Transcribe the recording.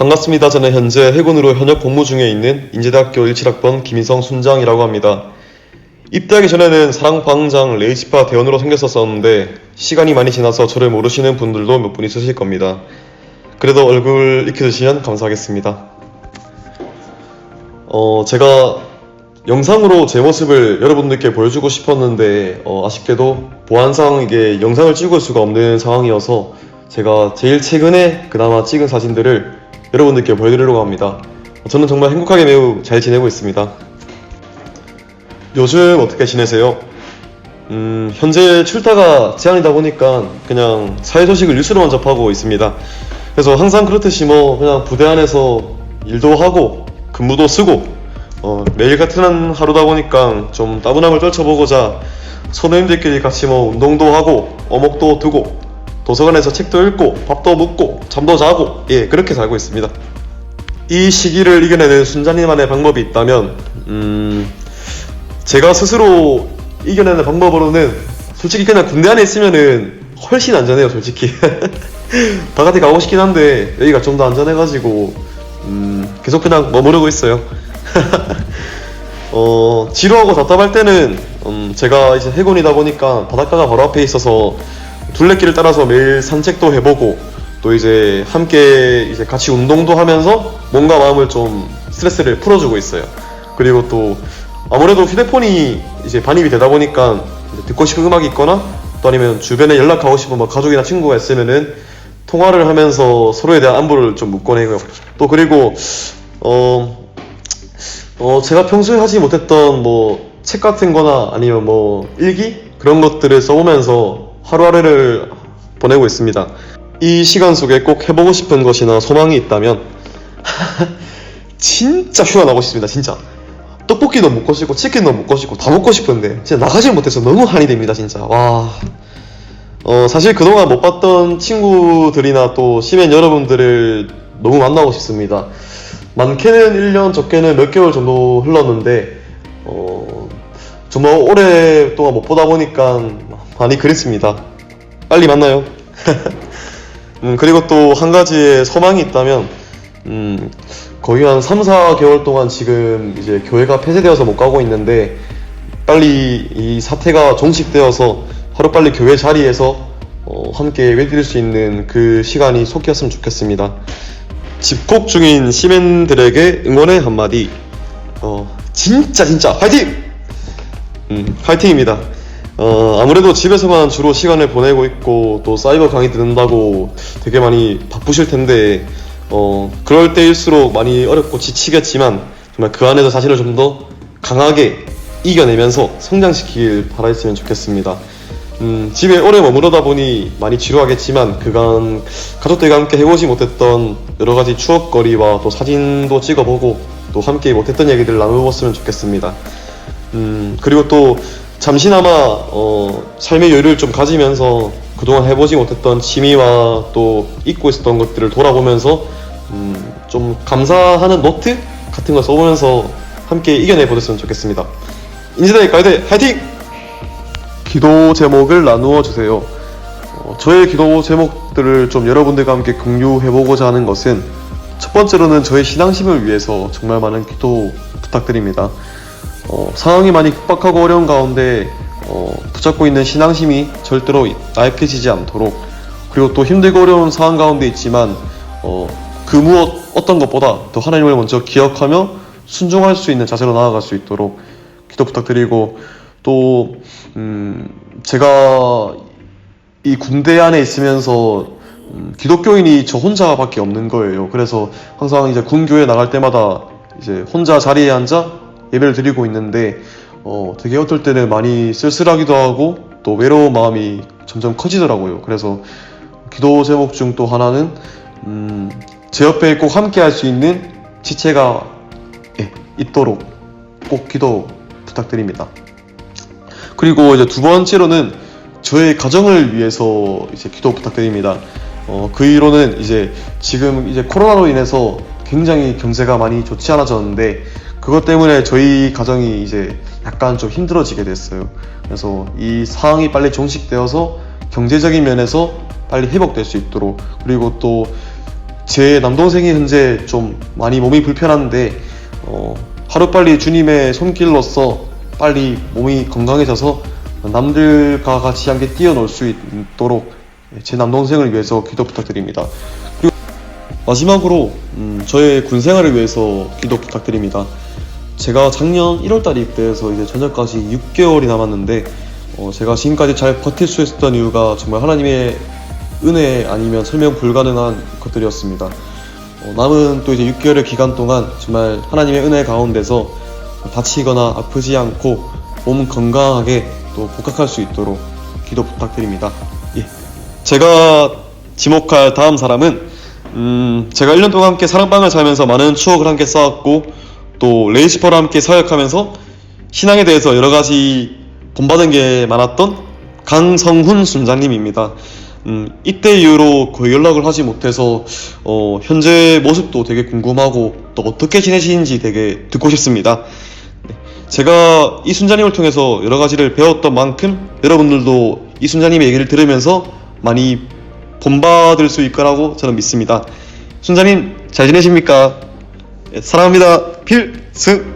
반갑습니다. 저는 현재 해군으로 현역 복무 중에 있는 인제대학교 17학번 김인성 순장이라고 합니다. 입대하기 전에는 사랑방장 레이지파 대원으로 생겼었었는데 시간이 많이 지나서 저를 모르시는 분들도 몇 분 있으실 겁니다. 그래도 얼굴 익혀주시면 감사하겠습니다. 어, 제가 영상으로 제 모습을 여러분들께 보여주고 싶었는데 어, 아쉽게도 보안상 이게 영상을 찍을 수가 없는 상황이어서 제가 제일 최근에 그나마 찍은 사진들을 여러분들께 보여드리려고 합니다. 저는 정말 행복하게 매우 잘 지내고 있습니다. 요즘 어떻게 지내세요? 음, 현재 출타가 제한이다 보니까 그냥 사회 소식을 뉴스로만 접하고 있습니다. 그래서 항상 그렇듯이 뭐 그냥 부대 안에서 일도 하고 근무도 쓰고 어, 매일 같은 하루다 보니까 좀 따분함을 떨쳐보고자 선배님들끼리 같이 뭐 운동도 하고 어묵도 두고 도서관에서 책도 읽고 밥도 먹고 잠도 자고 예 그렇게 살고 있습니다. 이 시기를 이겨내는 순자님만의 방법이 있다면 음 제가 스스로 이겨내는 방법으로는 솔직히 그냥 군대 안에 있으면은 훨씬 안전해요 솔직히 바깥에 가고 싶긴 한데 여기가 좀 더 안전해가지고 음 계속 그냥 머무르고 있어요 어 지루하고 답답할 때는 음 제가 이제 해군이다 보니까 바닷가가 바로 앞에 있어서 둘레길을 따라서 매일 산책도 해보고 또 이제 함께 이제 같이 운동도 하면서 몸과 마음을 좀 스트레스를 풀어주고 있어요. 그리고 또 아무래도 휴대폰이 이제 반입이 되다 보니까 듣고 싶은 음악이 있거나 또 아니면 주변에 연락하고 싶은 뭐 가족이나 친구가 있으면은 통화를 하면서 서로에 대한 안부를 좀 묻곤 해요. 또 그리고 어, 어 제가 평소에 하지 못했던 뭐 책 같은 거나 아니면 뭐 일기 그런 것들을 써보면서 하루하루를 보내고 있습니다. 이 시간 속에 꼭 해보고 싶은 것이나 소망이 있다면 진짜 휴가 나고 싶습니다. 진짜 떡볶이도 먹고 싶고 치킨도 먹고 싶고 다 먹고 싶은데 진짜 나가지 못해서 너무 한이 됩니다. 진짜 와. 어 사실 그동안 못 봤던 친구들이나 또 시민 여러분들을 너무 만나고 싶습니다. 많게는 1년, 적게는 몇 개월 정도 흘렀는데 어 정말 오랫동안 못 보다 보니까 많이 그립습니다. 빨리 만나요. 음, 그리고 또 한 가지의 소망이 있다면, 음, 거의 한 3, 4개월 동안 지금 이제 교회가 폐쇄되어서 못 가고 있는데, 빨리 이 사태가 종식되어서 하루빨리 교회 자리에서 어, 함께 외드릴 수 있는 그 시간이 속이었으면 좋겠습니다. 집콕 중인 시민들에게 응원의 한마디. 어, 진짜 진짜 화이팅! 음, 화이팅입니다. 어, 아무래도 집에서만 주로 시간을 보내고 있고 또 사이버 강의 듣는다고 되게 많이 바쁘실 텐데 어, 그럴 때일수록 많이 어렵고 지치겠지만 정말 그 안에서 자신을 좀 더 강하게 이겨내면서 성장시키길 바라했으면 좋겠습니다. 음, 집에 오래 머무르다 보니 많이 지루하겠지만 그간 가족들과 함께 해보지 못했던 여러 가지 추억거리와 또 사진도 찍어보고 또 함께 못했던 얘기들 나눠봤으면 좋겠습니다. 음, 그리고 또 잠시나마 어, 삶의 여유를 좀 가지면서 그동안 해보지 못했던 취미와 또 잊고 있었던 것들을 돌아보면서 음, 좀 감사하는 노트 같은 거 써보면서 함께 이겨내 보셨으면 좋겠습니다. 인지대 가이드 화이팅! 기도 제목을 나누어 주세요. 어, 저의 기도 제목들을 좀 여러분들과 함께 공유해보고자 하는 것은 첫 번째로는 저의 신앙심을 위해서 정말 많은 기도 부탁드립니다. 어, 상황이 많이 급박하고 어려운 가운데 어, 붙잡고 있는 신앙심이 절대로 나약해지지 않도록 그리고 또 힘들고 어려운 상황 가운데 있지만 어, 그 무엇 어떤 것보다 더 하나님을 먼저 기억하며 순종할 수 있는 자세로 나아갈 수 있도록 기도 부탁드리고 또 음, 제가 이 군대 안에 있으면서 음, 기독교인이 저 혼자밖에 없는 거예요. 그래서 항상 이제 군교회 나갈 때마다 이제 혼자 자리에 앉아 예배를 드리고 있는데 어, 되게 어떨 때는 많이 쓸쓸하기도 하고 또 외로운 마음이 점점 커지더라고요. 그래서 기도 제목 중 또 하나는 음, 제 옆에 꼭 함께 할 수 있는 지체가 예, 있도록 꼭 기도 부탁드립니다. 그리고 이제 두 번째로는 저의 가정을 위해서 이제 기도 부탁드립니다. 어, 그 이유로는 이제 지금 이제 코로나로 인해서 굉장히 경제가 많이 좋지 않아졌는데 그것 때문에 저희 가정이 이제 약간 좀 힘들어지게 됐어요. 그래서 이 상황이 빨리 종식되어서 경제적인 면에서 빨리 회복될 수 있도록 그리고 또 제 남동생이 현재 좀 많이 몸이 불편한데 어, 하루빨리 주님의 손길로서 빨리 몸이 건강해져서 남들과 같이 함께 뛰어놀 수 있도록 제 남동생을 위해서 기도 부탁드립니다. 그리고 마지막으로 음, 저의 군 생활을 위해서 기도 부탁드립니다. 제가 작년 1월달에 입대해서 이제 전역까지 6개월이 남았는데 어, 제가 지금까지 잘 버틸 수 있었던 이유가 정말 하나님의 은혜 아니면 설명 불가능한 것들이었습니다. 어, 남은 또 이제 6개월의 기간 동안 정말 하나님의 은혜 가운데서 다치거나 아프지 않고 몸 건강하게 또 복학할 수 있도록 기도 부탁드립니다. 예. 제가 지목할 다음 사람은 음, 제가 1년 동안 함께 사랑방을 살면서 많은 추억을 함께 쌓았고 또 레이시퍼와 함께 사역하면서 신앙에 대해서 여러 가지 본받은 게 많았던 강성훈 순장님입니다. 음, 이때 이후로 거의 연락을 하지 못해서 어, 현재 모습도 되게 궁금하고 또 어떻게 지내시는지 되게 듣고 싶습니다. 네, 제가 이 순자님을 통해서 여러 가지를 배웠던 만큼 여러분들도 이 순자님의 얘기를 들으면서 많이 본받을 수 있을 거라고 저는 믿습니다. 순자님 잘 지내십니까? 예, 사랑합니다. 필승.